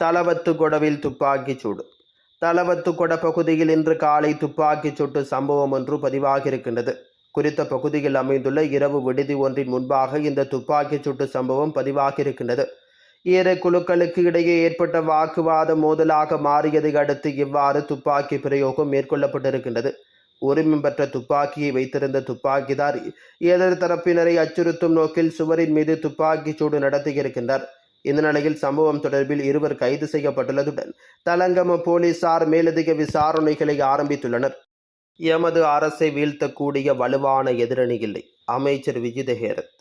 தலவத்துகொடவில் துப்பாக்கிச் சூடு. தலவத்துகொட பகுதியில் இன்று காலை துப்பாக்கிச் சூட்டு சம்பவம் ஒன்று பதிவாகியிருக்கின்றது. குறித்த பகுதியில் அமைந்துள்ள இரவு விடுதி ஒன்றின் முன்பாக இந்த துப்பாக்கிச் சூட்டு சம்பவம் பதிவாகியிருக்கின்றது. இரு குழுக்களுக்கு இடையே ஏற்பட்ட வாக்குவாதம் மோதலாக மாறியதை அடுத்து இவ்வாறு துப்பாக்கி பிரயோகம் மேற்கொள்ளப்பட்டிருக்கின்றது. உரிமம் பெற்ற துப்பாக்கியை வைத்திருந்த துப்பாக்கிதார் எதிர் தரப்பினரை அச்சுறுத்தும் நோக்கில் சுவரின் மீது துப்பாக்கிச் சூடு நடத்தியிருக்கின்றார். இந்த நிலையில் சம்பவம் தொடர்பில் இருவர் கைது செய்யப்பட்டுள்ளதுடன் தலங்கம போலீசார் மேலதிக விசாரணைகளை ஆரம்பித்துள்ளனர். எமது அரசை வீழ்த்தக்கூடிய வலுவான எதிரணி இல்லை அமைச்சர் விஜிதஹேரத்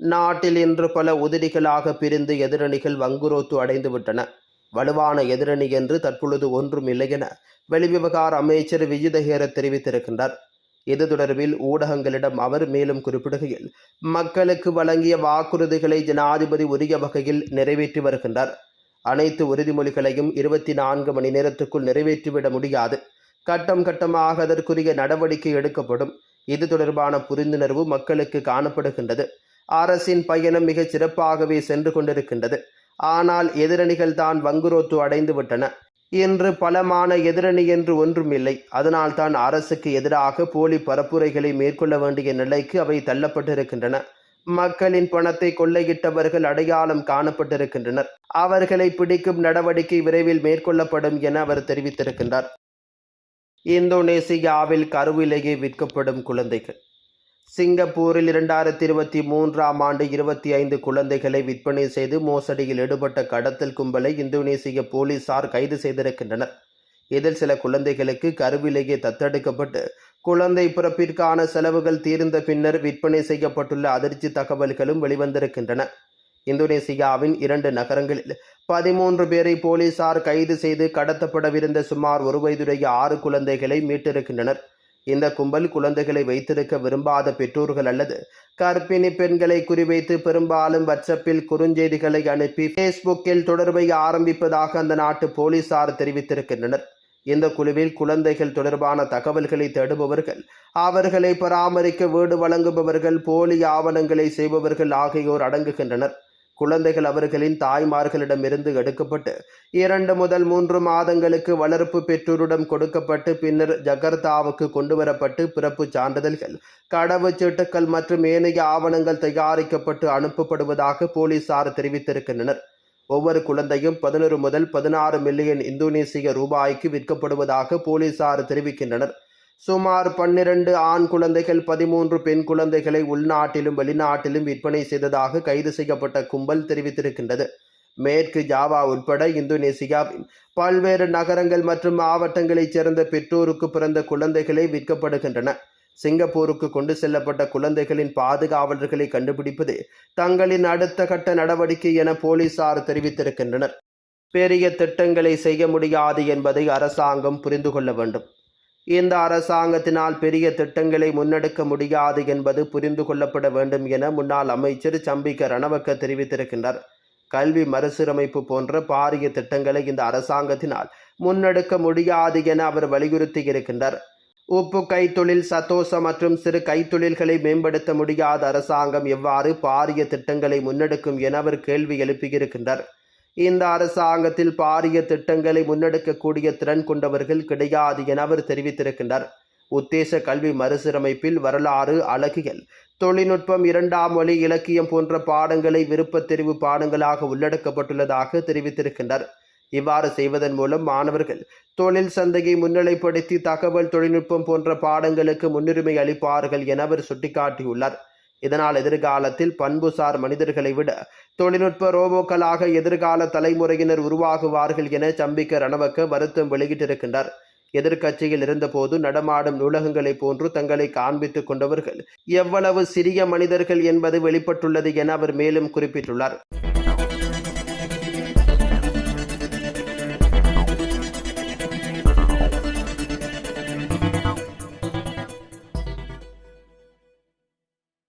நாட்டில் இன்று பல உதிரிகளாக பிரிந்து எதிரணிகள் வங்குரோத்து அடைந்து விட்டன. வலுவான எதிரணி என்று தற்பொழுது ஒன்றும் இல்லை என வெளிவிவகார அமைச்சர் விஜிதஹேரத் தெரிவித்திருக்கின்றார். இது தொடர்பில் ஊடகங்களிடம் அவர் மேலும் குறிப்பிடுகையில் மக்களுக்கு வழங்கிய வாக்குறுதிகளை ஜனாதிபதி உரிய வகையில் நிறைவேற்றி வருகின்றார். அனைத்து உறுதிமொழிகளையும் இருபத்தி நான்கு மணி நேரத்துக்குள் நிறைவேற்றிவிட முடியாது. கட்டம் கட்டமாக அதற்குரிய நடவடிக்கை எடுக்கப்படும். இது தொடர்பான புரிந்துணர்வு மக்களுக்கு காணப்படுகின்றது. அரசின் பயணம் மிகச் சிறப்பாகவே சென்று கொண்டிருக்கின்றது. ஆனால் எதிரணிகள் தான் வங்குரோத்து அடைந்து விட்டன இன்று பலமான எதிரணி என்று ஒன்றும் இல்லை அதனால்தான் அரசுக்கு எதிராக போலி பரப்புரைகளை மேற்கொள்ள வேண்டிய நிலைக்கு அவை தள்ளப்பட்டிருக்கின்றன. மக்களின் பணத்தை கொள்ளையிட்டவர்கள் அடையாளம் காணப்பட்டிருக்கின்றனர். அவர்களை பிடிக்கும் நடவடிக்கை விரைவில் மேற்கொள்ளப்படும் என அவர் தெரிவித்திருக்கின்றார். இந்தோனேசியாவில் கருவிலேயே விற்கப்படும் குழந்தைகள். சிங்கப்பூரில் இரண்டாயிரத்தி இருபத்தி மூன்றாம் ஆண்டு இருபத்தி ஐந்து குழந்தைகளை விற்பனை செய்து மோசடியில் ஈடுபட்ட கடத்தல் கும்பலை இந்தோனேசிய போலீசார் கைது செய்திருக்கின்றனர். இதில் சில குழந்தைகளுக்கு கருவிலேயே தத்தெடுக்கப்பட்டு குழந்தை பிறப்பிற்கான செலவுகள் தீர்ந்த பின்னர் விற்பனை செய்யப்பட்டுள்ள அதிர்ச்சி தகவல்களும் வெளிவந்திருக்கின்றன. இந்தோனேசியாவின் இரண்டு நகரங்களில் பதிமூன்று பேரை போலீசார் கைது செய்து கடத்தப்படவிருந்த சுமார் ஒரு வயதுடைய ஆறு குழந்தைகளை மீட்டிருக்கின்றனர். இந்த கும்பல் குழந்தைகளை வைத்திருக்க விரும்பாத பெற்றோர்கள் அல்லது கர்ப்பிணி பெண்களை குறிவைத்து பெரும்பாலும் வாட்ஸ்அப்பில் குறுஞ்செய்திகளை அனுப்பி ஃபேஸ்புக்கில் தொடர்பை ஆரம்பிப்பதாக அந்த நாட்டு போலீசார் தெரிவித்திருக்கின்றனர். இந்த குழுவில் குழந்தைகள் தொடர்பான தகவல்களை தேடுபவர்கள் அவர்களை பராமரிக்க வீடு வழங்குபவர்கள் போலி ஆவணங்களை செய்பவர்கள் ஆகியோர் அடங்குகின்றனர். குழந்தைகள் அவர்களின் தாய்மார்களிடமிருந்து எடுக்கப்பட்டு இரண்டு முதல் மூன்று மாதங்களுக்கு வளர்ப்பு பெற்றோரிடம் கொடுக்கப்பட்டு பின்னர் ஜகர்த்தாவுக்கு கொண்டுவரப்பட்டு பிறப்பு சான்றிதழ்கள் கடவுச்சீட்டுக்கள் மற்றும் ஏனைய ஆவணங்கள் தயாரிக்கப்பட்டு அனுப்பப்படுவதாக போலீசார் தெரிவித்திருக்கின்றனர். ஒவ்வொரு குழந்தையும் பதினொரு முதல் பதினாறு மில்லியன் இந்தோனேசிய ரூபாய்க்கு விற்கப்படுவதாக போலீசார் தெரிவிக்கின்றனர். சுமார் பன்னிரண்டு ஆண் குழந்தைகள் பதிமூன்று பெண் குழந்தைகளை உள்நாட்டிலும் வெளிநாட்டிலும் விற்பனை செய்ததாக கைது செய்யப்பட்ட கும்பல் தெரிவித்திருக்கின்றது. மேற்கு ஜாவா உட்பட இந்தோனேசியாவின் பல்வேறு நகரங்கள் மற்றும் மாவட்டங்களைச் சேர்ந்த பெற்றோருக்கு பிறந்த குழந்தைகளை விற்கப்படுகின்றன. சிங்கப்பூருக்கு கொண்டு செல்லப்பட்ட குழந்தைகளின் பாதுகாவலர்களை கண்டுபிடிப்பது தங்களின் அடுத்த கட்ட நடவடிக்கை என போலீசார் தெரிவித்திருக்கின்றனர். பெரிய திட்டங்களை செய்ய முடியாது என்பதை அரசாங்கம் புரிந்து கொள்ள வேண்டும். இந்த அரசாங்கத்தினால் பெரிய திட்டங்களை முன்னெடுக்க முடியாது என்பது புரிந்து கொள்ளப்பட வேண்டும் என முன்னாள் அமைச்சர் சம்பிக்க ரணவக்க தெரிவித்திருக்கின்றார். கல்வி மறுசீரமைப்பு போன்ற பாரிய திட்டங்களை இந்த அரசாங்கத்தினால் முன்னெடுக்க முடியாது என அவர் வலியுறுத்தி இருக்கின்றார். உப்பு கைத்தொழில் சத்தோச மற்றும் சிறு கைத்தொழில்களை மேம்படுத்த முடியாத அரசாங்கம் எவ்வாறு பாரிய திட்டங்களை முன்னெடுக்கும் என அவர் கேள்வி எழுப்பியிருக்கின்றார். இந்த அரசாங்கத்தில் பாரிய திட்டங்களை முன்னெடுக்கக்கூடிய திறன் கொண்டவர்கள் கிடையாது என அவர் தெரிவித்திருக்கின்றார். உத்தேச கல்வி மறுசீரமைப்பில் வரலாறு அழகியல். தொழில்நுட்பம் இரண்டாம் மொழி இலக்கியம் போன்ற பாடங்களை விருப்பத் தெரிவு பாடங்களாக உள்ளடக்கப்பட்டுள்ளதாக தெரிவித்திருக்கின்றார். இவ்வாறு செய்வதன் மூலம் மாணவர்கள் தொழில் சந்தையை முன்னிலைப்படுத்தி தகவல் தொழில்நுட்பம் போன்ற பாடங்களுக்கு முன்னுரிமை அளிப்பார்கள் என அவர் சுட்டிக்காட்டியுள்ளார். இதனால் எதிர்காலத்தில் பண்புசார் மனிதர்களை விட தொழில்நுட்ப ரோபோக்களாக எதிர்கால தலைமுறையினர் உருவாகுவார்கள் என சம்பிக்க ரணவக்க வருத்தம் வெளியிட்டிருக்கின்றார். எதிர்க்கட்சியில் இருந்தபோது நடமாடும் நூலகங்களைப் போன்று தங்களை காண்பித்துக் கொண்டவர்கள் எவ்வளவு சிறிய மனிதர்கள் என்பது வெளிப்பட்டுள்ளது என அவர் மேலும் குறிப்பிட்டுள்ளார்.